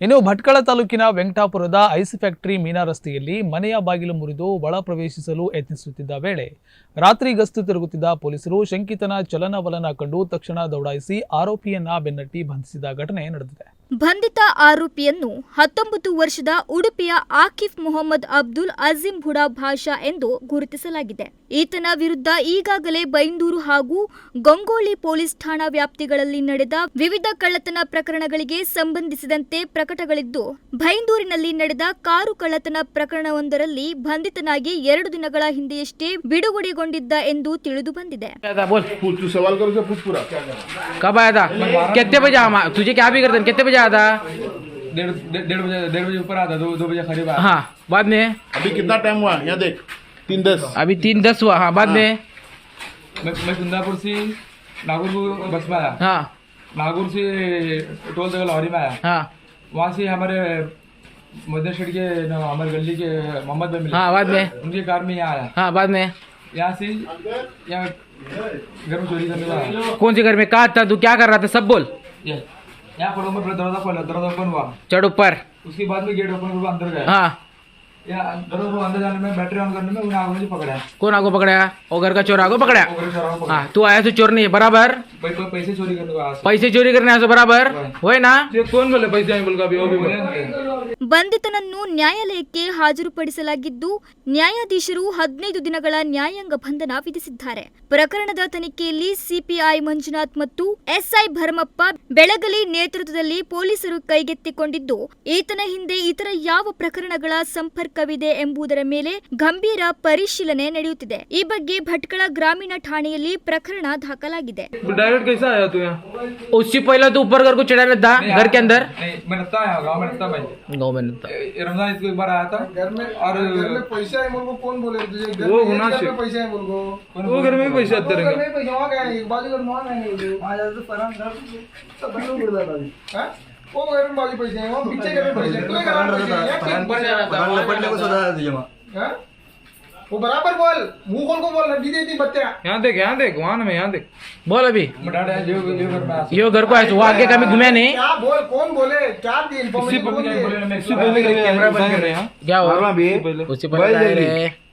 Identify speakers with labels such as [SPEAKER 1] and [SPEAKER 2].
[SPEAKER 1] ಇನ್ನು ಭಟ್ಕಳ ತಾಲೂಕಿನ ವೆಂಕಟಾಪುರದ ice factory ಮೀನಾ ರಸ್ತೆಯಲ್ಲಿ ಮನೆಯ ಬಾಗಿಲು ಮುರಿದು ಒಳ ಪ್ರವೇಶಿಸಲು ಯತ್ನಿಸುತ್ತಿದ್ದ ವೇಳೆ ರಾತ್ರಿ ಗಸ್ತು ತಿರುಗುತ್ತಿದ್ದ ಪೊಲೀಸರು ಶಂಕಿತನ ಚಲನವಲನ ಕಂಡು ತಕ್ಷಣ ದೌಡಾಯಿಸಿ ಆರೋಪಿಯನ್ನ ಬೆನ್ನಟ್ಟಿ ಬಂಧಿಸಿದ ಘಟನೆ ನಡೆದಿದೆ.
[SPEAKER 2] ಬಂಧಿತ ಆರೋಪಿಯನ್ನು ಹತ್ತೊಂಬತ್ತು ವರ್ಷದ ಉಡುಪಿಯ ಆಕಿಫ್ ಮೊಹಮ್ಮದ್ ಅಬ್ದುಲ್ ಅಜೀಂ ಬುಡಾ ಭಾಷಾ ಎಂದು ಗುರುತಿಸಲಾಗಿದೆ. ಈತನ ವಿರುದ್ಧ ಈಗಾಗಲೇ ಬೈಂದೂರು ಹಾಗೂ ಗಂಗೋಳಿ ಪೊಲೀಸ್ ಠಾಣಾ ವ್ಯಾಪ್ತಿಗಳಲ್ಲಿ ನಡೆದ ವಿವಿಧ ಕಳ್ಳತನ ಪ್ರಕರಣಗಳಿಗೆ ಸಂಬಂಧಿಸಿದಂತೆ ಪ್ರಕಟಗಳಿದ್ದು ಬೈಂದೂರಿನಲ್ಲಿ ನಡೆದ ಕಾರು ಕಳ್ಳತನ ಪ್ರಕರಣವೊಂದರಲ್ಲಿ ಬಂಧಿತನಾಗಿ ಎರಡು ದಿನಗಳ ಹಿಂದೆಯಷ್ಟೇ ಬಿಡುಗಡೆಗೊಂಡಿದ್ದ ಎಂದು ತಿಳಿದು ಬಂದಿದೆ
[SPEAKER 3] आया था बोल
[SPEAKER 4] पूछ तू सवाल करो से पूछ पूरा
[SPEAKER 3] कब आया था कितने बजे आया तुझे क्या भी करते कितने बजे आया था
[SPEAKER 5] डेढ़ डेढ़ डेढ़ बजे डेढ़ बजे ऊपर आता दो दो बजे करीब आया
[SPEAKER 3] हाँ बाद में
[SPEAKER 4] अभी कितना टाइम हुआ यहाँ देख तीन दस।
[SPEAKER 3] अभी तीन दस हुआ हाँ बाद में?
[SPEAKER 5] मैं मैं कुंदापुर से नागौर बस में आया।
[SPEAKER 3] हाँ।
[SPEAKER 5] नागौर से टोल तक लॉरी में आया।
[SPEAKER 3] हाँ।
[SPEAKER 5] वहाँ से हमारे के हमारे गली के मोहम्मद भाई मिले।
[SPEAKER 3] हाँ बाद में।
[SPEAKER 5] उनके कार में यहाँ आया।
[SPEAKER 3] हाँ बाद में।
[SPEAKER 5] यहाँ से यहाँ घर में चोरी करने
[SPEAKER 3] कौन से घर में? कहा था? तू क्या कर रहा था? सब बोल।
[SPEAKER 5] यहाँ पड़ो में दरवाज़ा खोला दरवाज़ा ओपन हुआ।
[SPEAKER 3] चढ़ ऊपर।
[SPEAKER 5] उसके बाद में गेट ओपन हुआ अंदर गया।
[SPEAKER 3] हाँ। कौन आगो पकड़ा वो घर का चोर आगो पकड़ा हाँ? तू आया तो चोर नहीं बराबर।
[SPEAKER 5] पैसे चोरी करने।
[SPEAKER 3] पैसे चोरी करने आया तो बराबर। वही ना?
[SPEAKER 5] कौन बोले पैसे बोल का
[SPEAKER 2] ಬಂಧಿತನನ್ನು ನ್ಯಾಯಾಲಯಕ್ಕೆ ಹಾಜರುಪಡಿಸಲಾಗಿದ್ದು ನ್ಯಾಯಾಧೀಶರು ಹದಿನೈದು ದಿನಗಳ ನ್ಯಾಯಾಂಗ ಬಂಧನ ವಿಧಿಸಿದ್ದಾರೆ ಪ್ರಕರಣದ ತನಿಖೆಯಲ್ಲಿ ಸಿಪಿಐ ಮಂಜುನಾಥ್ ಮತ್ತು ಎಸ್ಐ ಭರಮಪ್ಪ ಬೆಳಗಲಿ ನೇತೃತ್ವದಲ್ಲಿ ಪೊಲೀಸರು ಕೈಗೆತ್ತಿಕೊಂಡಿದ್ದು ಈತನ ಹಿಂದೆ ಇತರ ಯಾವ ಪ್ರಕರಣಗಳ ಸಂಪರ್ಕವಿದೆ ಎಂಬುದರ ಮೇಲೆ ಗಂಭೀರ ಪರಿಶೀಲನೆ ನಡೆಯುತ್ತಿದೆ ಈ ಬಗ್ಗೆ ಭಟ್ಕಳ ಗ್ರಾಮೀಣ ಠಾಣೆಯಲ್ಲಿ ಪ್ರಕರಣ ದಾಖಲಾಗಿದೆ
[SPEAKER 5] डायरेक्ट कैसा आया तू यहाँ
[SPEAKER 3] उससे पहले तो ऊपर घर को चढ़ा था घर के अंदर
[SPEAKER 5] बनता। रमज़ान एक बार आया था।
[SPEAKER 6] घर में
[SPEAKER 5] और
[SPEAKER 6] घर में पैसा है मुर्गो कौन बोले? तुझे
[SPEAKER 5] वो
[SPEAKER 6] पैसा है
[SPEAKER 5] वो घर में पैसा
[SPEAKER 6] पैसा वहाँ गए एक हाँ, तो फरान घर सब बंद हो गया था। हाँ? वो घर में पैसे हैं वहाँ पीछे घर में पैसे तो घर में पैसे हैं?
[SPEAKER 5] फरान को
[SPEAKER 6] सदा वो बराबर बोल मुँह खोल को बोल दी देती बच्चा
[SPEAKER 5] यहाँ देख यहाँ देख वान में यहाँ यहाँ देख।
[SPEAKER 3] बोल अभी। यो घर को आया तो वो आगे कभी घूमे नहीं।
[SPEAKER 6] क्या बोल कौन बोले? क्या दी इन्फॉर्मेशन कौन
[SPEAKER 5] पहले